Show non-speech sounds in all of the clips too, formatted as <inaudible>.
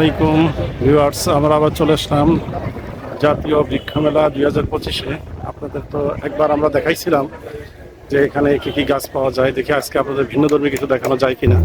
আলাইকুম, ভিউয়ার্স, আমরা আবার চলে আসলাম জাতীয় বৃক্ষ মেলা দুই হাজার পঁচিশে। আপনাদের তো একবার আমরা দেখাইছিলাম যে এখানে কী কী গাছ পাওয়া যায়, দেখে আজকে আপনাদের ভিন্ন ধর্মী কিছু দেখানো যায় কিনা।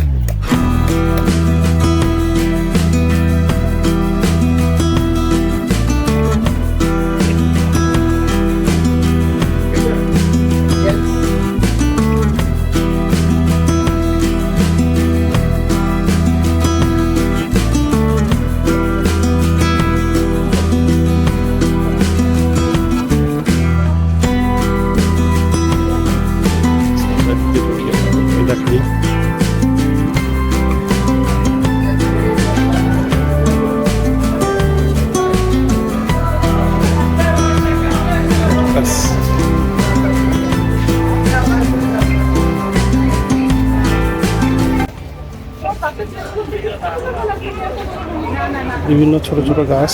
বিভিন্ন ছোট ছোট গাছ।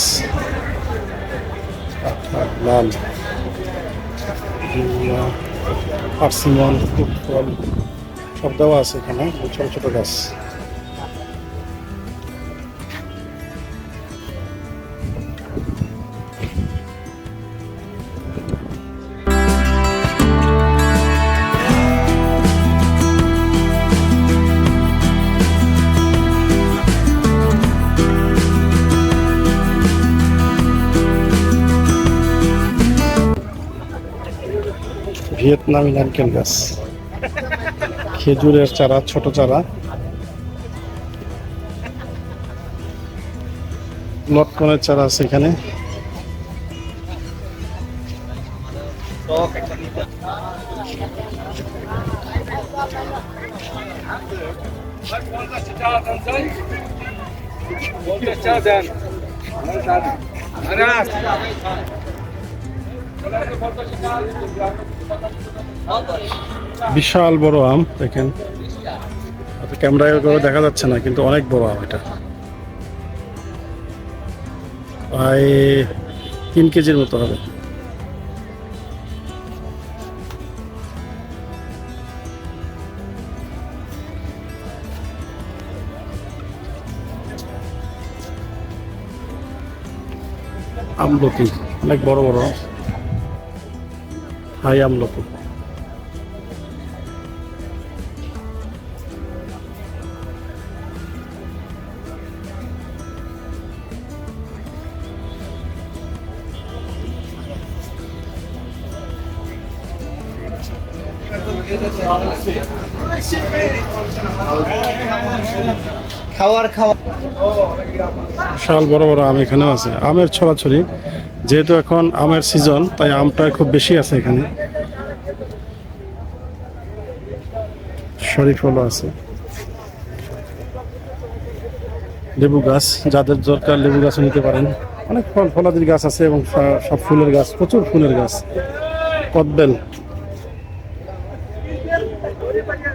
লাল পার্সিমন সব দেওয়া আছে এখানে ছোট ছোট গাছ। ভিয়েতনামি নারকেল গাছ। খেজুরের চারা ছোট চারা। লটকনের চারা আছে এখানে। বিশাল বড় আম, দেখেন। ক্যামেরায় ওইভাবে দেখা যাচ্ছে না, কিন্তু অনেক বড় আম এটা। প্রায় তিন কেজির মতো হবে। আমলকি, অনেক বড় বড় হাই আমলকি। খাওয়ার খাওয়া। বিশাল বড় বড় আম এখানেও আছে। আমের ছড়াছড়ি, যেহেতু এখন আমের সিজন তাই আমটা খুব বেশি আছে এখানে। শরীফ ফলও আছে। লেবু গাছ, যাদের দরকার লেবু গাছও নিতে পারেন। অনেক ফল, ফলাদির গাছ আছে এবং সব ফুলের গাছ, প্রচুর ফুলের গাছ। কদবেল।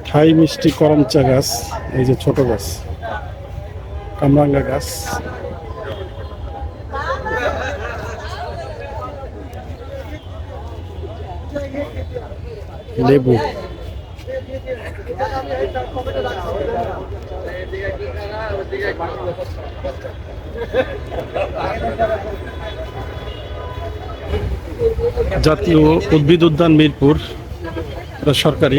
থাই মিষ্টি করমচা গাছ, এই যে ছোট গাছ। কামরাঙ্গা গাছ। লেবু। জাতীয় উদ্ভিদ উদ্যান মিরপুর সরকারি।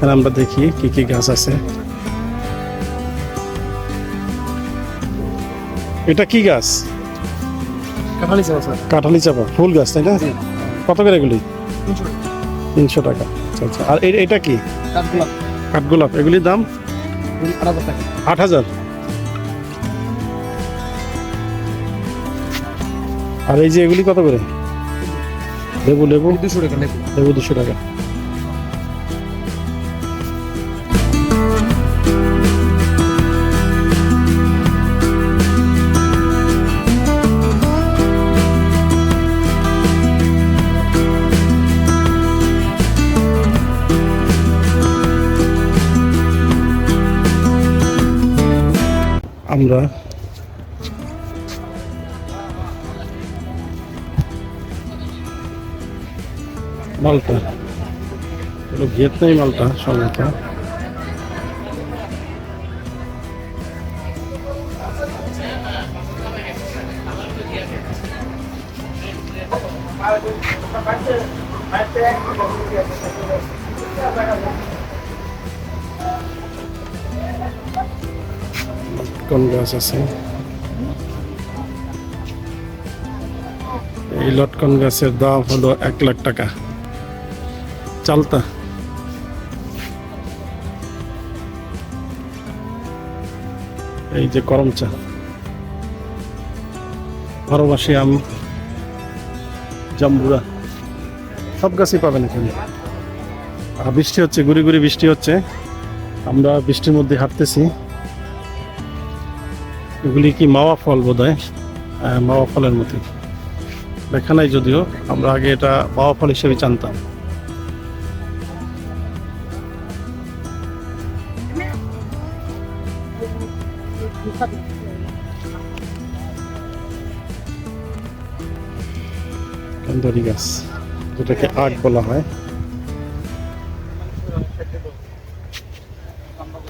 এখানে আমরা দেখি কি কি গাছ আছে। এটা কি গাছ? কাঁঠালি চাওয়া স্যার। কাঁঠালি চাপা ফুল গাছ তাই না? কত করে এগুলি? তিনশো টাকা। আচ্ছা আচ্ছা। আর এটা কি? কাঠগোলাপ। এগুলির দাম? আট হাজার আর এই যে এগুলি কত করে? লেবু লেবু? দুশো টাকা লেবু দুশো টাকা। আমরা মালটা। হলো ভিয়েতনামি মালটা সম্ভবত কোন গাছ আছে। এই লটকন গাছের দাম হলো এক লাখ টাকা। চালতা। এই যে করম চা। বারোমাসি আম, জাম্বুরা, সব গাছই পাবেন এখানে। বৃষ্টি হচ্ছে, গুড়ি গুড়ি বৃষ্টি হচ্ছে। আমরা বৃষ্টির মধ্যে হাঁটতেছি। এগুলি কি মাওয়া ফল বোধ হয়, মাওয়া ফলের মতো। দেখা নাই যদিও, আমরা আগে এটা মাওয়া ফল হিসেবে জানতাম। গাছ, যেটাকে আট বলা হয়।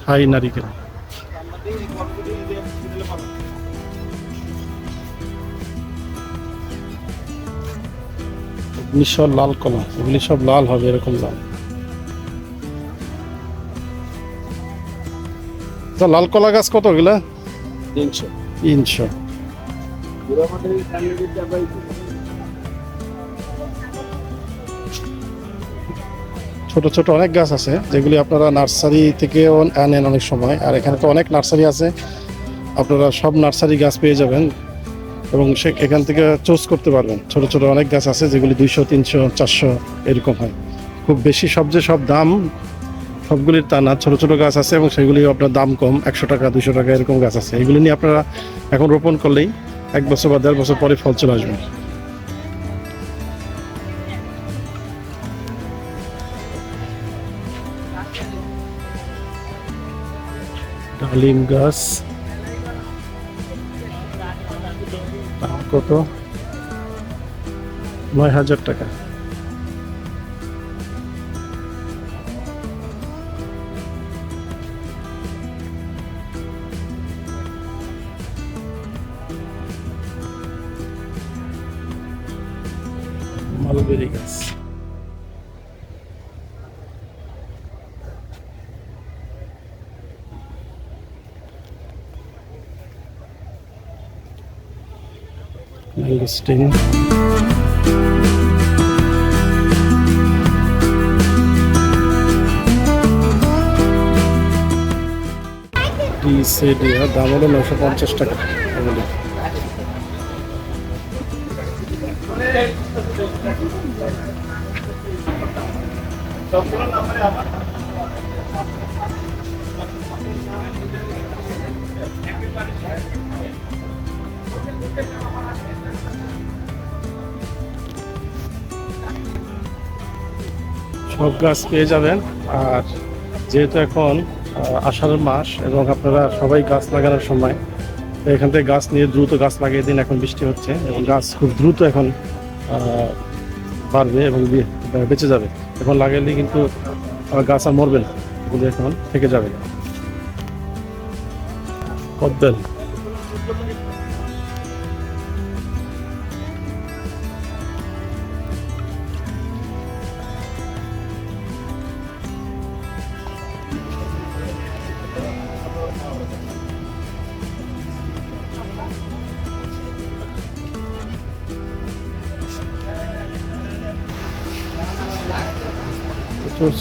থাই নারিকেল। উনিশশো লাল কলা এগুলি সব লাল হবে এরকম লাল তো লাল কলা গাছ কত গেলা তিনশো। তিনশো। ছোট ছোট অনেক গাছ আছে যেগুলি আপনারা নার্সারি থেকেও আনেন অনেক সময় আর এখানে তো অনেক নার্সারি আছে। আপনারা সব নার্সারি গাছ পেয়ে যাবেন। এবং সে এখান থেকে চুজ করতে পারবেন। ছোট ছোট অনেক গাছ আছে যেগুলি দুইশো, তিনশো, চারশো এরকম হয়। খুব বেশি সব যে সব দাম, সবগুলির তা না। ছোটো, ছোট গাছ আছে এবং সেগুলি আপনার দাম কম, একশো টাকা দুশো টাকা এরকম গাছ আছে। এগুলি নিয়ে আপনারা এখন রোপণ করলেই এক বছর বা দেড় বছর পরে ফল চলে আসবে। ডালিম গাছ। কত? নয় হাজার টাকা। মালবেরি গাছ। Mangosteen. ডিসেডিয়া দাম হলো নশো পঞ্চাশ টাকা এগুলি। সব গাছ পেয়ে যাবেন। আর যেহেতু এখন আষাঢ় মাস এবং আপনারা সবাই গাছ লাগানোর সময় এখান থেকে গাছ নিয়ে দ্রুত গাছ লাগিয়ে দিন, এখন বৃষ্টি হচ্ছে এবং গাছ খুব দ্রুত এখন বাড়বে এবং বেঁচে যাবে। এখন লাগাইলে কিন্তু গাছ আর মরবে না এখন থেকে যাবে। কদ্বেল।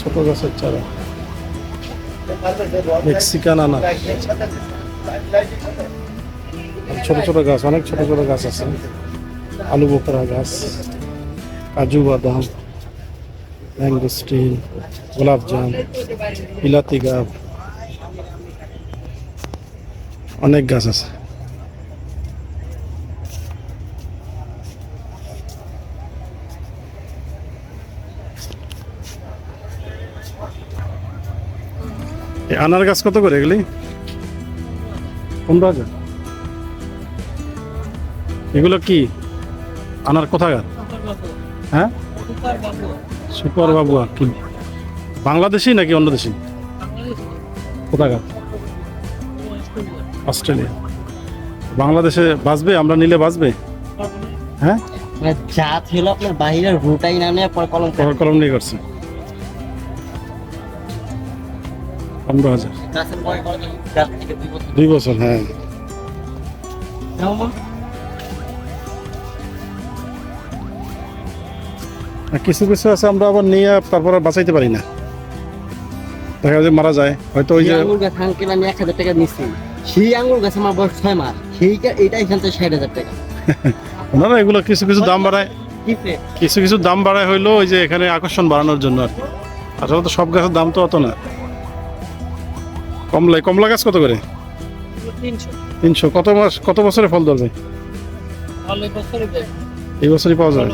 ছোট গাছের চারা। মেক্সিকান আনা। ছোট ছোট গাছ, অনেক ছোট ছোট গাছ আছে। আলু বোকরা গাছ, কাজু বাদাম ম্যাঙ্গোস্টিন গোলাপজাম বিলাতি গাছ অনেক গাছ আছে। আনার গাছ কত করে এগুলি? পনেরো হাজার। এগুলো কি? আনার কোথাকার? হ্যাঁ? সুপার বাবু আর কি? বাংলাদেশি নাকি অন্য দেশি? কোথাকার? অস্ট্রেলিয়া। বাংলাদেশে বাঁচবে? আমরা নিলে বাঁচবে? হ্যাঁ? যা ছিল আপনার বাহিরের রুটাই না নিয়ে কলম কলম নিয়ে করছে। পনেরো হাজার। দুই বছর হ্যাঁ। কিছু কিছু আছে আমরা আবার নিয়ে তারপর বাঁচাইতে পারি না। দেখা যায় মারা যায়। হয়তো ওই যে আঙুর গাছ আঙ্কেল আমি এক হাজার টাকা নিচ্ছি। সেই আঙুর গাছ আমার বয়স ছয় মাস। সেই এটা এখান থেকে ষাট হাজার টাকা। <laughs> ওনারা এগুলো কিছু কিছু দাম বাড়ায়। কিছু কিছু দাম বাড়ায় হইল ওই যে এখানে আকর্ষণ বাড়ানোর জন্য আর কি। আসলে তো সব গাছের দাম তো অত না। কমলা কমলা গাছ কত করে? তিনশো। কত মাস কত বছরে ফল ধরবে? এই বছরই পাওয়া যাবে?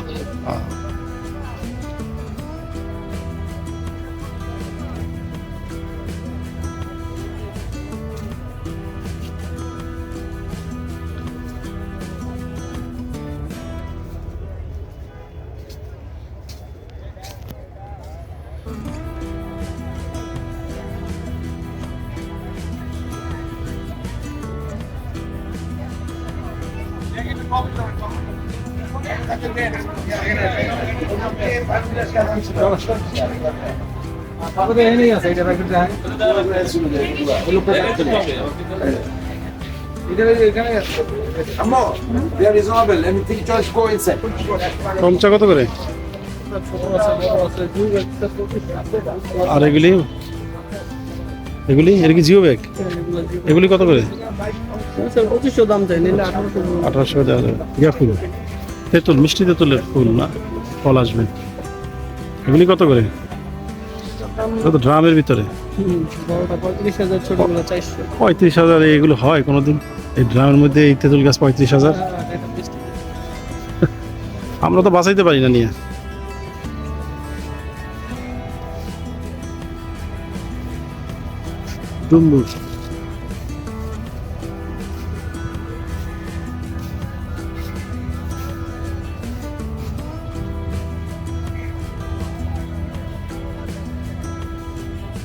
কমচা কত করে? আর এগুলি? এগুলি? এটা কি জিও ব্যাগ? এগুলি কত করে? পঁচিশশো দাম চাই নিলে আঠারোশো। আঠারোশো দেওয়া যাবে। ইয়া ফুল। তেঁতুল মিষ্টি তেঁতুলের ফুল না? ফল আসবে। এগুলি কত করে? কত ড্রামের ভিতরে। পঁয়ত্রিশ হাজার এগুলো হয় কোনোদিন। এই ড্রামের মধ্যে এই তেঁতুল গাছ পঁয়ত্রিশ হাজার। আমরা তো বাঁচাইতে পারি না নিয়ে। ডুম্বুর।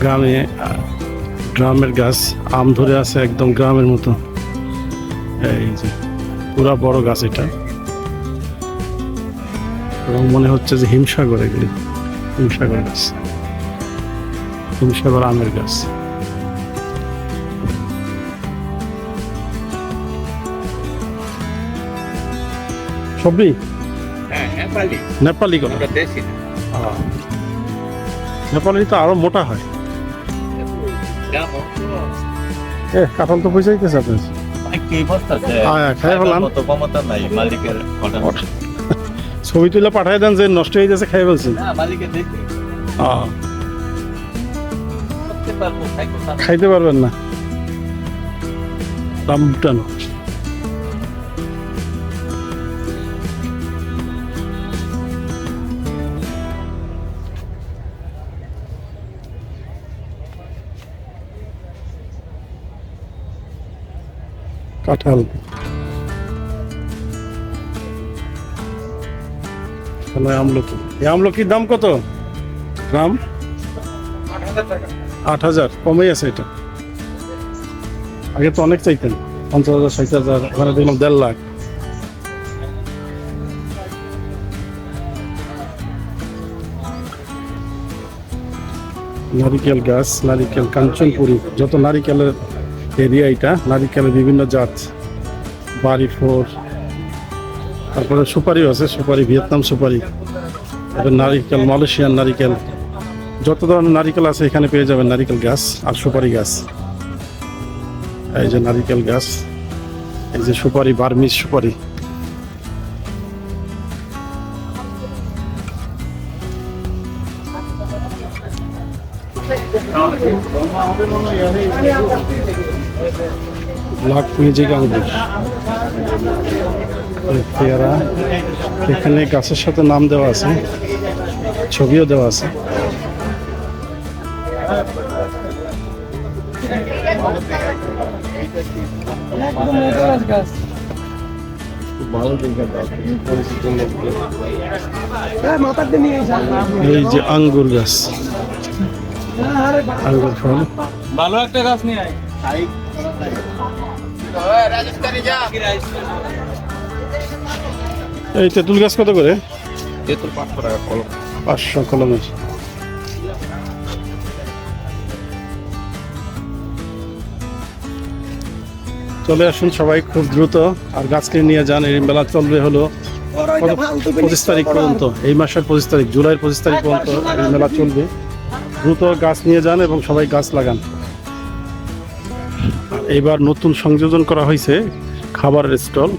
গ্রামে আহ, ড্রামের গাছ আম ধরে আছে একদম গ্রামের মতো। এই যে পুরা বড় গাছ এটা। এবং মনে হচ্ছে যে হিমসাগর এগুলি হিমসাগর গাছ। হিমসাগর আমের গাছ। সবই হ্যাঁ নেপালি। নেপালি কলা। নেপালি তো আরও মোটা হয়। এ কাঁঠাল তো পয়সা দিতেছে আপনার। ছবি তুলে পাঠাই দেন যে নষ্ট হয়ে গেছে খাই ফেলছেন খাইতে পারবেন না। রামবুটান কাঁঠাল। আমলকি। এই আমলকির দাম কত? গ্রাম আট হাজার। কমেই আছে এটা। আগে তো অনেক চাইতেন। পঞ্চাশ হাজার, ষাট হাজার, ওখানে দেখলাম দেড় লাখ। নারিকেল গাছ, নারিকেল, কাঞ্চনপুরি, যত নারিকেলের এরিয়া এটা নারিকেলের বিভিন্ন জাত, বাড়ি, ফোর, তারপরে সুপারিও আছে, সুপারি, ভিয়েতনাম সুপারি তারপরে নারিকেল, মালয়েশিয়ান নারিকেল। যত ধরনের নারিকেল আছে এখানে পেয়ে যাবেন নারিকেল গাছ আর সুপারি গাছ। এই যে নারিকেল গাছ, এই যে সুপারি, বার্মিজ সুপারি। ব্ল্যাক মিউজিক আঙ্গুর পেয়ারা, এখানে গাছের সাথে নাম দেওয়া আছে, ছবিও দেওয়া আছে। এই যে আঙ্গুর গাছ। আঙ্গুর ফল। ভালো একটা গাছ নিয়ে এই তেঁতুল গাছ কত করে? তেঁতুল পাঁচশো টাকা কলম। পাঁচশো কলমের চলে আসুন সবাই খুব দ্রুত আর গাছকে নিয়ে যান এই মেলা চলবে হলো পঁচিশ তারিখ পর্যন্ত এই মাসের পঁচিশ তারিখ জুলাইয়ের পঁচিশ তারিখ পর্যন্ত এই মেলা চলবে। দ্রুত গাছ নিয়ে যান এবং সবাই গাছ লাগান। এইবার নতুন সংযোজন করা হয়েছে খাবারের স্টল,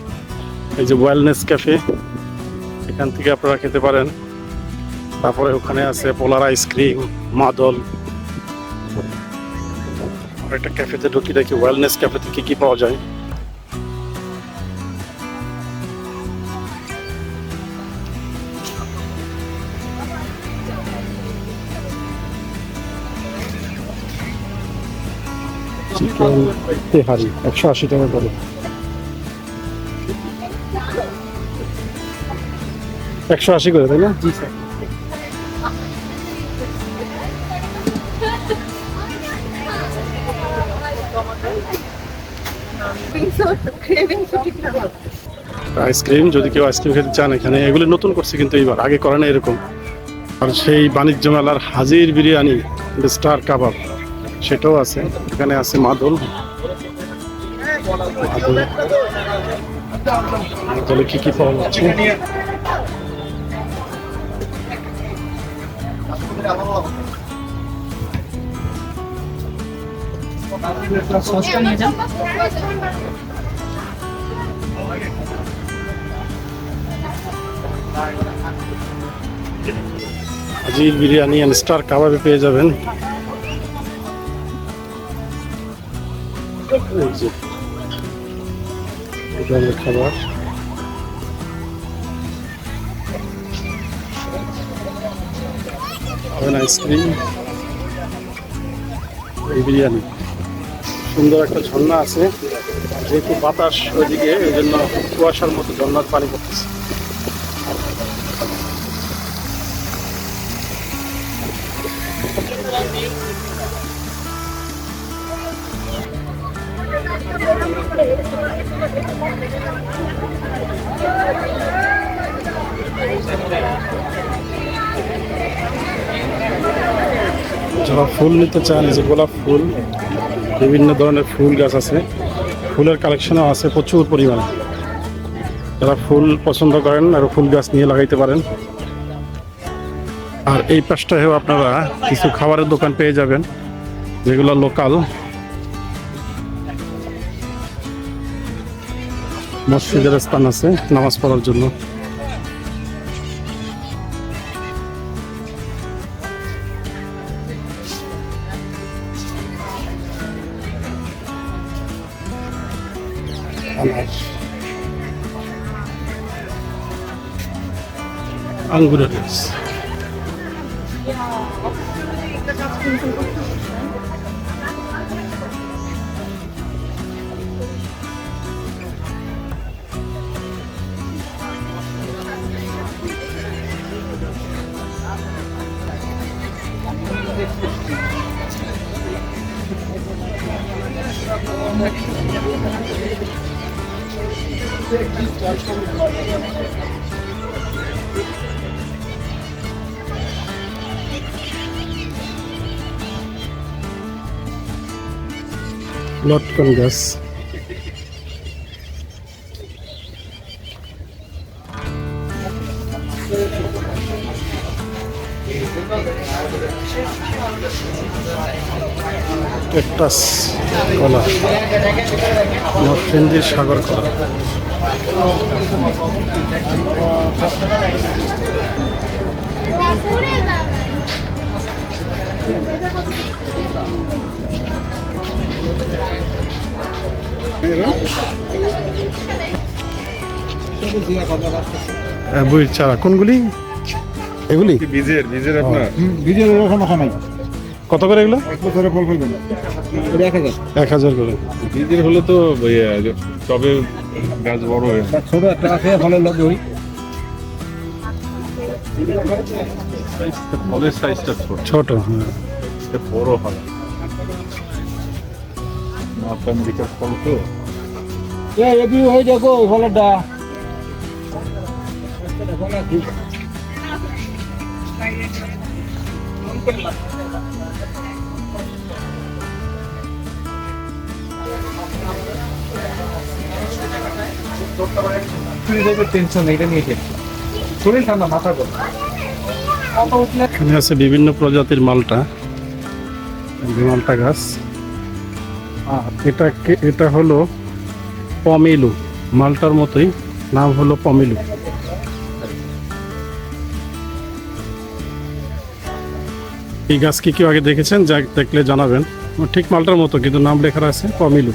এই যে ওয়েলনেস ক্যাফে এখান থেকে আপনারা খেতে পারেন। তারপরে ওখানে আছে পোলার আইসক্রিম মাদল। একটা ক্যাফেতে ঢুকি দেখি ওয়েলনেস ক্যাফেতে কী কী পাওয়া যায়। চিকেন তেহারি একশো আশি টাকা করে। একশো আশি করে তাই না? জি স্যার। আইসক্রিম যদি কেউ আইসক্রিম খেতে চান এখানে এগুলো নতুন করছে কিন্তু এইবার আগে করে না এরকম। আর সেই বাণিজ্য মেলার হাজির বিরিয়ানি স্টার কাবাব সেটাও আছে। এখানে আছে মাদল। মাদল। কি কি পাওয়া যাচ্ছে? হাজির বিরিয়ানি অ্যান্ড স্টার কাবাবে পেয়ে যাবেন। ধরনের খাবার। পাবেন আইসক্রিম। এই বিরিয়ানি। সুন্দর একটা ঝর্ণা আছে। যেহেতু বাতাস ওইদিকে এই জন্য কুয়াশার মতো ঝর্ণার পানি পড়তেছে। ফুল নিতে চান যে গোলাপ ফুল, বিভিন্ন ধরনের ফুল গাছ আছে। ফুলের কালেকশনও আছে প্রচুর পরিমাণে। যারা ফুল পছন্দ করেন, আর ফুল গাছ নিয়ে লাগাইতে পারেন। আর এই পাশটায়ও আপনারা কিছু খাবারের দোকান পেয়ে যাবেন, যেগুলো লোকাল মসজিদের স্থান আছে, নামাজ পড়ার জন্য। আঙ্গুরের রস লটকন গাছ ক্যাকটাস কলা নরসিংদীর সাগর কলা হ্যাঁ, বইয়ের চারা কোনগুলি? এগুলি? বীজের? বীজের আপনার? নাই। কত করে এগুলো? এক বছরে ফল ফেলবেন এটা এক হাজার। এক হাজার করে। বীজের হলে তো তবে গাছ বড় হয়ে ছোট একটা আছে ফলের লগে ওই। ফলের সাইজটা ছোট। ছোট হ্যাঁ। বড় হয়। আমেরিকার ফল তো এবি হয়ে ফলেরটা টেনশন এটা নিয়ে শরীর ঠান্ডা মাথা গরম। এখানে আছে বিভিন্ন প্রজাতির মালটা মালটা গাছ। আর এটাকে এটা হলো পমেলু। মালটার মতোই, নাম হলো পমেলু। এই গাছ কি কেউ আগে দেখেছেন? যা দেখলে জানাবেন। ঠিক মালটার মতো, কিন্তু নাম লেখা আছে পমেলু।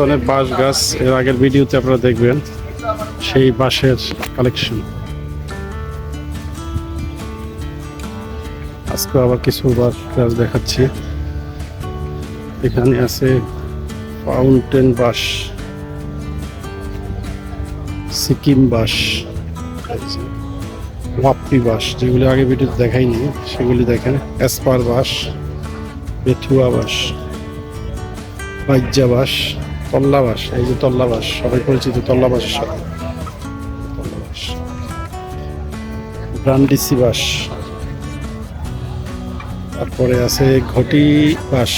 ধরনের বাঁশ গাছ এর আগের ভিডিওতে আপনারা দেখবেন, সেই বাঁশের কালেকশন আজকে আবার কিছু বাঁশ গাছ দেখাচ্ছি। এখানে আছে ফাউন্টেন বাঁশ, সিকিম বাঁশ ওয়াপ্পি বাঁশ, যেগুলি আগে ভিডিওতে দেখাইনি, সেগুলি দেখেন, এসপার বাঁশ, বেথুয়া বাঁশ বাস তল্লাবাস, এই যে তল্লাবাস, সবাই পরিচিত তল্লাবাসের সাথে। ব্রান্ডিসি বাস। তারপরে আছে ঘটি বাস,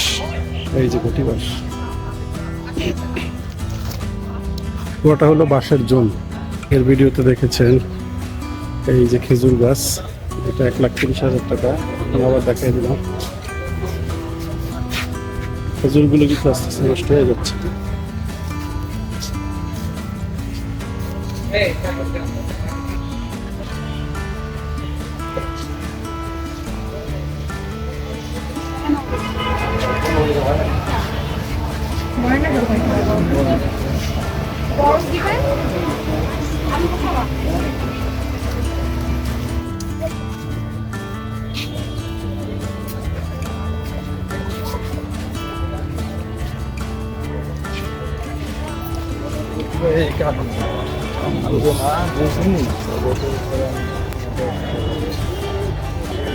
এই যে ঘটি বাস। পুরোটা হলো বাঁশের জোন। এর ভিডিওতে দেখেছেন এই যে খেজুর গাছ, এটা এক লাখ তিরিশ হাজার টাকা। আবার দেখাই দিলাম। খেজুরগুলো কিন্তু আস্তে আস্তে নষ্ট হয়ে যাচ্ছে।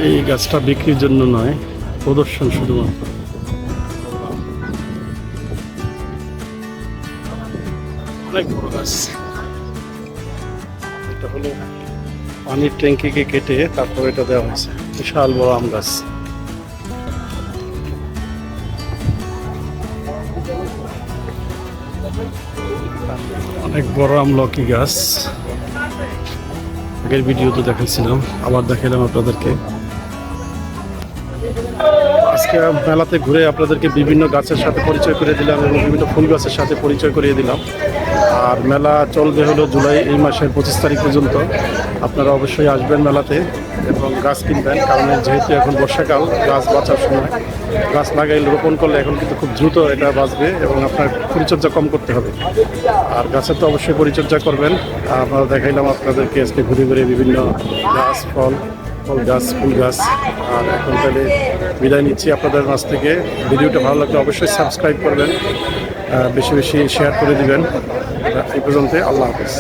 এই গাছটা বিক্রির জন্য নয় প্রদর্শন শুধুমাত্র। অনেক বড় গাছ। এটা হলো পানির ট্যাঙ্কিকে কেটে তারপর এটা দেওয়া হয়েছে। বিশাল বড় আম গাছ। অনেক বড় আমলকি গাছ। আগের ভিডিও তো দেখাইছিলাম আবার দেখাইলাম আপনাদেরকে। আজকে মেলাতে ঘুরে আপনাদেরকে বিভিন্ন গাছের সাথে পরিচয় করে দিলাম এবং বিভিন্ন ফুল গাছের সাথে পরিচয় করিয়ে দিলাম। আর মেলা চলবে হলো জুলাই এই মাসের পঁচিশ তারিখ পর্যন্ত। আপনারা অবশ্যই আসবেন মেলাতে এবং গাছ কিনবেন, কারণ যেহেতু এখন বর্ষাকাল, গাছ বাঁচার সময়। গাছ লাগাই রোপণ করলে এখন কিন্তু খুব দ্রুত এটা বাঁচবে এবং আপনার পরিচর্যা কম করতে হবে। আর গাছের তো অবশ্যই পরিচর্যা করবেন। আমরা দেখাইলাম আপনাদেরকে আজকে ঘুরে ঘুরে বিভিন্ন গাছ, ফল ফল গাছ, ফুল গাছ। আর এখন তাহলে বিদায় নিচ্ছি আপনাদের মাছ থেকে। ভিডিওটা ভালো লাগলে অবশ্যই সাবস্ক্রাইব করবেন। বেশি বেশি শেয়ার করে দিবেন। এই পর্যন্ত আল্লাহ হাফেজ।